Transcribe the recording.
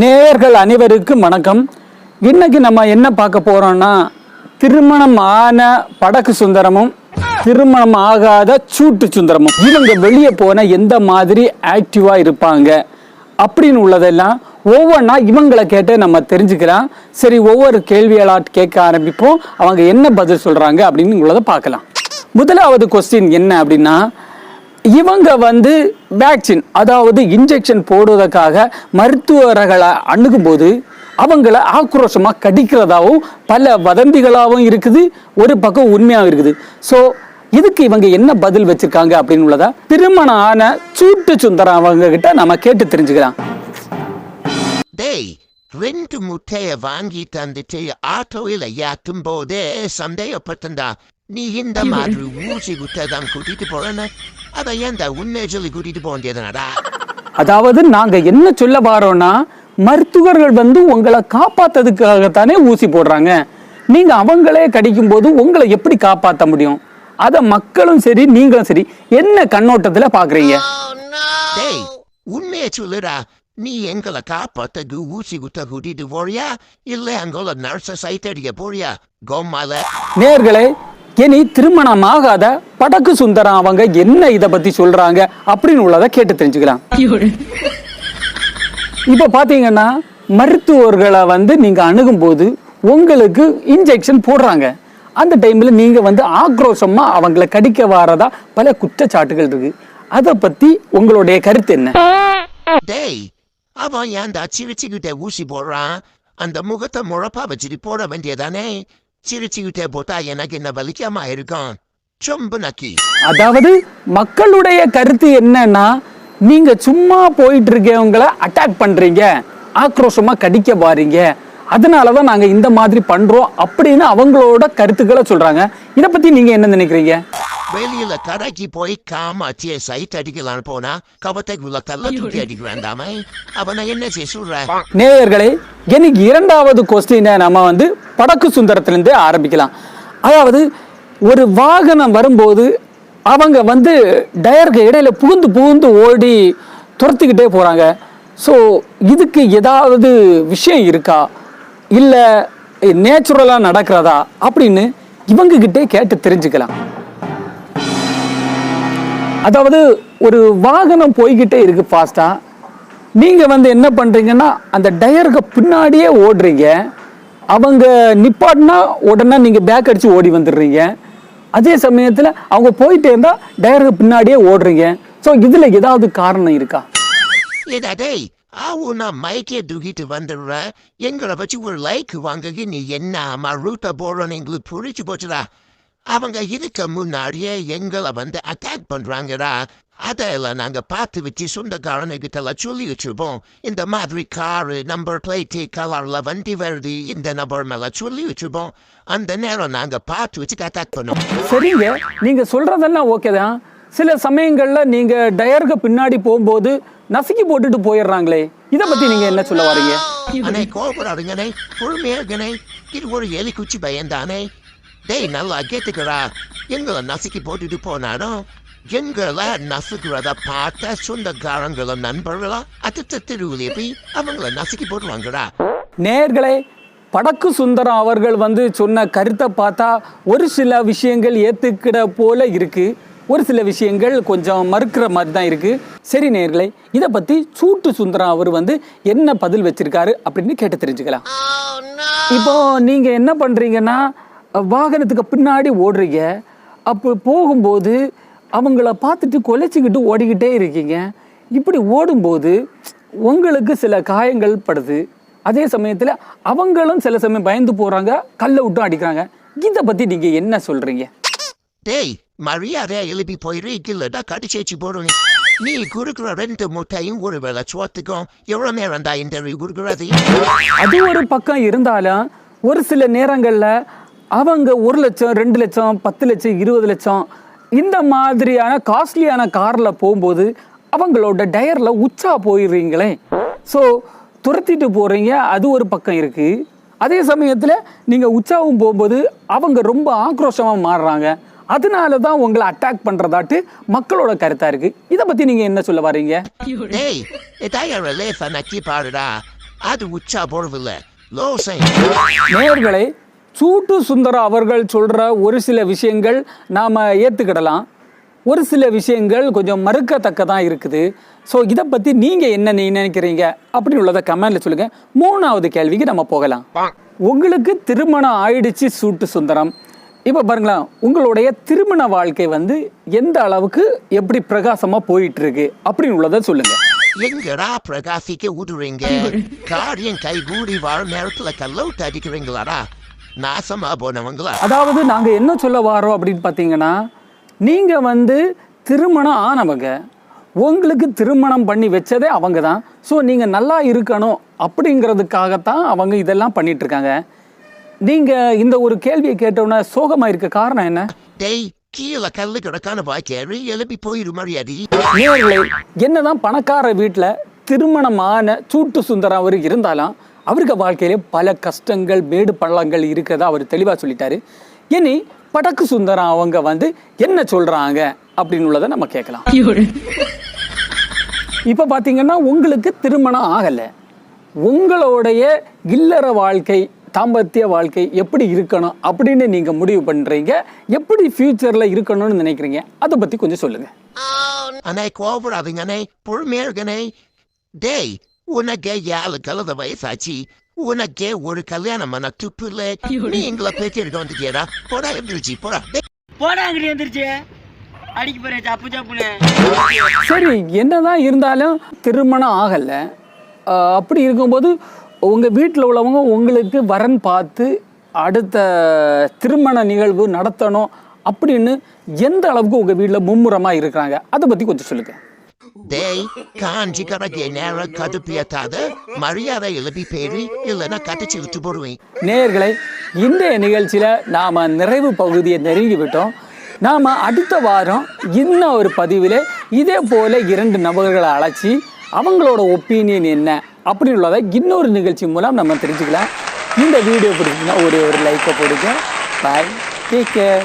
நேயர்கள் அனைவருக்கும் வணக்கம். இன்னைக்கு நம்ம என்ன பார்க்க போறோம்னா திருமணம் ஆன படக்கு சுந்தரமும் திருமணம் ஆகாத சூட்டு சுந்தரமும். இவங்க வெளியே போன எந்த மாதிரி ஆக்டிவா இருப்பாங்க அப்படின்னு உள்ளதெல்லாம் ஒவ்வொன்றா இவங்களை கேட்டு நம்ம தெரிஞ்சுக்கலாம். சரி ஒவ்வொரு கேள்விகளா கேட்க ஆரம்பிப்போம். அவங்க என்ன பதில் சொல்றாங்க அப்படின்னு உள்ளதை பார்க்கலாம். முதலாவது கொஸ்டின் என்ன அப்படின்னா இவங்க வந்து வேக்சின் அதாவது இன்ஜெக்ஷன் போடுவதற்காக மருத்துவர்களை அணுகும்போது அவங்கள ஆக்ரோஷமாக கடிக்கிறதாகவும் பல வதந்திகளாகவும் இருக்குது ஒரு பக்கம் உண்மையாகவும் இருக்குது. ஸோ இதுக்கு இவங்க என்ன பதில் வச்சிருக்காங்க அப்படின்னு உள்ளதா திருமணம் ஆன சூட்டு சுந்தரம் அவங்க கிட்ட நம்ம கேட்டு தெரிஞ்சுக்கலாம். டேய் ரெண்டு முட்டைய வாங்கி தந்துட்டு ஆட்டோவில் ஏற்றும் போதே சந்தேகப்பட்டிருந்தா நீ இந்த மாதிரி ஊசி குட்டை தான் கூட்டிட்டு போறேன்னு அதை ஏன்டா சொல்லி கூட்டிட்டு போண்டியதுனடா அதாவது நாங்க என்ன சொல்ல வாரோம்னா மருத்துவர்கள் வந்து உங்களை காப்பாத்ததுக்காகத்தானே ஊசி போடுறாங்க. நீங்க அவங்களே கடிக்கும் போது உங்களை எப்படி காப்பாத்த முடியும்? அத மக்களும் சரி நீங்களும் சரி என்ன கண்ணோட்டத்துல பாக்குறீங்க? டேய் உண்மையை சொல்லுடா. நீ எங்களை காப்பாத்தது ஊசி குட்டை கூட்டிட்டு போறியா? இல்ல அங்கோல நர்ஸ சைத்தடிக்க போறியா? கோமால நேர்களே இனி திருமணம் ஆகாத படக்கு சுந்தரம் அவங்க என்ன இத பத்தி சொல்றாங்க அப்படின்னு உள்ளதை கேட்டு தெரிஞ்சுக்கலாம். இப்ப பாத்தீங்கன்னா மருத்துவர்களை வந்து நீங்க அணுகும்போது உங்களுக்கு இன்ஜெக்ஷன் போடுறாங்க. அந்த டைம்ல நீங்க வந்து ஆக்ரோஷமா அவங்கள கடிக்க வாரதா பல குற்றச்சாட்டுகள் இருக்கு. அதை பத்தி உங்களுடைய கருத்து என்ன? டேய் அவன் ஏன்டா சிரிச்சுக்கிட்ட ஊசி போடுறான்? அந்த முகத்தை முழப்பா வச்சுட்டு போட வேண்டியதானே? சிரிச்சுக்கிட்டே போட்டா எனக்கு என்ன வலிக்காம இருக்கான் சொம்பு நக்கி அதாவது மக்களுடைய கருத்து என்னன்னா நீங்க சும்மா போயிட்டு இருக்கவங்கள அட்டாக் பண்றீங்க. ஆக்ரோஷமா கடிக்க பாருங்க அதனாலதான் நாங்க இந்த மாதிரி பண்றோம் அப்படின்னு அவங்களோட கருத்துக்களை சொல்றாங்க. இத பத்தி நீங்க என்ன நினைக்கிறீங்க? வெளியில கடைக்கு போய் காமாச்சிய சைட் அடிக்கலான்னு போனா கவத்தைக்குள்ள கல்ல தூக்கி அடிக்க வேண்டாமே அவனை என்ன செய்ய சொல்ற நேயர்களே எனக்கு இரண்டாவது கொஸ்டினை நம்ம வந்து படக்கு சுந்தரத்திலிருந்து ஆரம்பிக்கலாம். அதாவது ஒரு வாகனம் வரும்போது அவங்க வந்து டயருக்கு இடையில புகுந்து புகுந்து ஓடி துரத்திக்கிட்டே போறாங்க. ஸோ இதுக்கு ஏதாவது விஷயம் இருக்கா? இல்லை நேச்சுரலாக நடக்கிறதா அப்படின்னு இவங்ககிட்டே கேட்டு தெரிஞ்சுக்கலாம். அதாவது ஒரு வாகனம் போய்கிட்டே இருக்கு ஃபாஸ்ட்டாக நீங்கள் வந்து என்ன பண்ணுறீங்கன்னா அந்த டயருக்கு பின்னாடியே ஓடுறீங்க. அவங்க நிப்பாட்டினா உடனே நீங்கள் பேக் அடித்து ஓடி வந்துடுறீங்க. அதே சமயத்தில் அவங்க போயிட்டே இருந்தால் டயருக்கு பின்னாடியே ஓடுறீங்க. ஸோ இதில் ஏதாவது காரணம் இருக்கா? ஏடா டேய் ஆவும் நான் மைக்கே தூக்கிட்டு வந்துடுறேன் எங்களை வச்சு ஒரு லைக் வாங்கி நீ என்ன அம்மா புரிச்சு போச்சுடா. அவங்க இதுக்கு முன்னாடியே எங்களை வந்து அட்டாக் பண்றாங்கடா. அதெல்லாம் நாங்க பார்த்து வச்சு சொந்தக்காரனுக்கிட்ட எல்லாம் சொல்லி வச்சிருப்போம். இந்த மாதிரி காரு நம்பர் பிளேட்டு கலர்ல வண்டி வருது இந்த நம்பர் மேல சொல்லி வச்சிருப்போம். அந்த நேரம் நாங்க பார்த்து வச்சுட்டு அட்டாக் பண்ணோம் சரிங்க நீங்க சொல்றதெல்லாம் ஓகே தான். சில சமயங்கள்ல நீங்க டயருக்கு பின்னாடி போகும்போது நசுக்கி போட்டுட்டு போயிடுறாங்களே. இதை பத்தி நீங்க என்ன சொல்ல வரீங்க? அண்ணே கோபப்படாதுங்கண்ணே. பொறுமையா இருக்கண்ணே. இது ஒரு எலி குச்சி பயந்தானே. டேய் நல்லா கேட்டுக்கிறா எங்களை நசுக்கி போட்டுட்டு போனாலும் எங்களை நசுக்கிறத பார்த்த சொந்தக்காரங்களும் நண்பர்களா அடுத்த தெருவில் போய் அவங்கள நசுக்கி போடுவாங்கடா நேர்களே படக்கு சுந்தரம் அவர்கள் வந்து சொன்ன கருத்தை பார்த்தா ஒரு சில விஷயங்கள் ஏத்துக்கிட போல இருக்கு. ஒரு சில விஷயங்கள் கொஞ்சம் மறுக்கிற மாதிரி தான் இருக்குது சரி நேர்களை இதை பற்றி சூட்டு சுந்தரம் அவர் வந்து என்ன பதில் வச்சிருக்காரு அப்படின்னு கேட்டு தெரிஞ்சுக்கலாம். இப்போ நீங்கள் என்ன பண்ணுறீங்கன்னா வாகனத்துக்கு பின்னாடி ஓடுறீங்க. அப்போ போகும்போது அவங்கள பார்த்துட்டு கொலைச்சிக்கிட்டு ஓடிக்கிட்டே இருக்கீங்க. இப்படி ஓடும்போது உங்களுக்கு சில காயங்கள் படுது. அதே சமயத்தில் அவங்களும் சில சமயம் பயந்து போகிறாங்க கல்லை விட்டும் அடிக்கிறாங்க. இதை பற்றி நீங்கள் என்ன சொல்கிறீங்க டேய் மரியாதையா எழுப்பி போயிரு இல்லடா கடிச்சேச்சு போடுங்க நீ குறுக்குற ரெண்டு முட்டையும் ஒரு வேளை சோத்துக்கும் எவ்வளவு நேரம் தான் இன்டர்வியூ குறுக்குறது அது ஒரு பக்கம் இருந்தாலும் ஒரு சில நேரங்களில் அவங்க ஒரு லட்சம் ரெண்டு லட்சம் பத்து லட்சம் இருபது லட்சம் இந்த மாதிரியான காஸ்ட்லியான காரில் போகும்போது அவங்களோட டயரில் உச்சா போயிடுறீங்களே. ஸோ துரத்திட்டு போகிறீங்க அது ஒரு பக்கம் இருக்குது அதே சமயத்தில் நீங்கள் உற்சாகம் போகும்போது அவங்க ரொம்ப ஆக்ரோஷமாக மாறுறாங்க. அதனால தான் உங்களை அட்டாக் பண்றதாட்டு மக்களோட கருத்தா இருக்கு. இதை பத்தி நீங்க என்ன சொல்ல டேய் நக்கி பாருடா அது உச்சா போறதில்ல லோ சைன் நேயர்களே சூட்டு சுந்தரம் அவர்கள் சொல்ற ஒரு சில விஷயங்கள் நாம ஏத்துக்கிடலாம். ஒரு சில விஷயங்கள் கொஞ்சம் மறுக்கத்தக்கதான் இருக்குது. ஸோ இதை பத்தி நீங்க என்ன நீ நினைக்கிறீங்க? அப்படின்னு உள்ளதை கமெண்ட்ல சொல்லுங்க. மூணாவது கேள்விக்கு நம்ம போகலாம். உங்களுக்கு திருமணம் ஆயிடுச்சு சூட்டு சுந்தரம். இப்போ பாருங்களேன் உங்களுடைய திருமண வாழ்க்கை வந்து எந்த அளவுக்கு எப்படி பிரகாசமா போயிட்டு இருக்கு அப்படின்னு உள்ளதை சொல்லுங்க. எங்கடா பிரகாசிக்க விடுறீங்க காரியம் கை கூடி வாழ நேரத்துல கல்லவுட்டு அடிக்கிறீங்களாடா? நாசமா போனவங்களா? அதாவது நாங்க என்ன சொல்ல வாரோம் அப்படின்னு பார்த்தீங்கன்னா நீங்க வந்து திருமணம் ஆனவங்க உங்களுக்கு திருமணம் பண்ணி வச்சதே அவங்க தான் ஸோ நீங்க நல்லா இருக்கணும் அப்படிங்கிறதுக்காகத்தான் அவங்க இதெல்லாம் பண்ணிட்டு இருக்காங்க. நீங்க இந்த ஒரு கேள்வியை கேட்டோன்னே சோகமா இருக்க காரணம் என்ன? டேய் கீழே கல்லு கிடக்கான பாய்க்கேறி எழுப்பி போயிரு மரியாதை. என்னதான் பணக்கார வீட்டில் திருமணமான சூட்டு சுந்தரம் அவர் இருந்தாலும் அவருக்கு வாழ்க்கையிலே பல கஷ்டங்கள் மேடு பள்ளங்கள் இருக்கிறதா அவர் தெளிவாக சொல்லிட்டாரு. இனி படக்கு சுந்தரம் அவங்க வந்து என்ன சொல்றாங்க அப்படின்னு உள்ளதை நம்ம கேட்கலாம். இப்போ பார்த்தீங்கன்னா உங்களுக்கு திருமணம் ஆகலை. உங்களுடைய இல்லற வாழ்க்கை தாம்பத்திய வாழ்க்கை எப்படி இருக்கணும் அப்படின்னு நீங்கள் முடிவு பண்ணுறீங்க எப்படி ஃப்யூச்சரில் இருக்கணும்னு நினைக்கிறீங்க? அதை பற்றி கொஞ்சம் சொல்லுங்கள் அண்ணே கோபுராதீங்கண்ணே பொறுமையா இருக்கண்ணே டேய் உனக்கே ஏழு கலத வயசாச்சு. உனக்கே ஒரு கல்யாணம் பண்ண துப்பு இல்ல நீ எங்களை பேச்சு வந்துட்டியடா. போடா எந்திரிச்சு போடா. போடா அங்கிட்டு எந்திரிச்சு. அடிக்க போறேன் சப்பு சப்புன்னு சரி என்னதான் இருந்தாலும் திருமணம் ஆகலை. அப்படி இருக்கும்போது உங்கள் வீட்டில் உள்ளவங்க உங்களுக்கு வரன் பார்த்து அடுத்த திருமண நிகழ்வு நடத்தணும் அப்படின்னு எந்த அளவுக்கு உங்கள் வீட்டில் மும்முரமாக இருக்கிறாங்க? அதை பற்றி கொஞ்சம் சொல்லுங்கள் டேய் காஞ்சி கரகே நேரம் கடுப்பியத்தாத? மரியாதை எழுப்பி பேரி இல்லைன்னா கட்டிச்சு விட்டு போடுவேன். நேயர்களை இன்றைய நிகழ்ச்சியில் நாம் நிறைவு பகுதியை நெருங்கி விட்டோம். நாம் அடுத்த வாரம் இன்னும் ஒரு பதிவில் இதே போல இரண்டு நபர்களை அழைச்சி அவங்களோட ஒப்பீனியன் என்ன அப்படின்னு உள்ளதை இன்னொரு நிகழ்ச்சி மூலம் நம்ம தெரிஞ்சுக்கலாம். இந்த வீடியோ பிடிச்சிங்கன்னா ஒரே ஒரு லைக்கை போடுங்க. Bye take care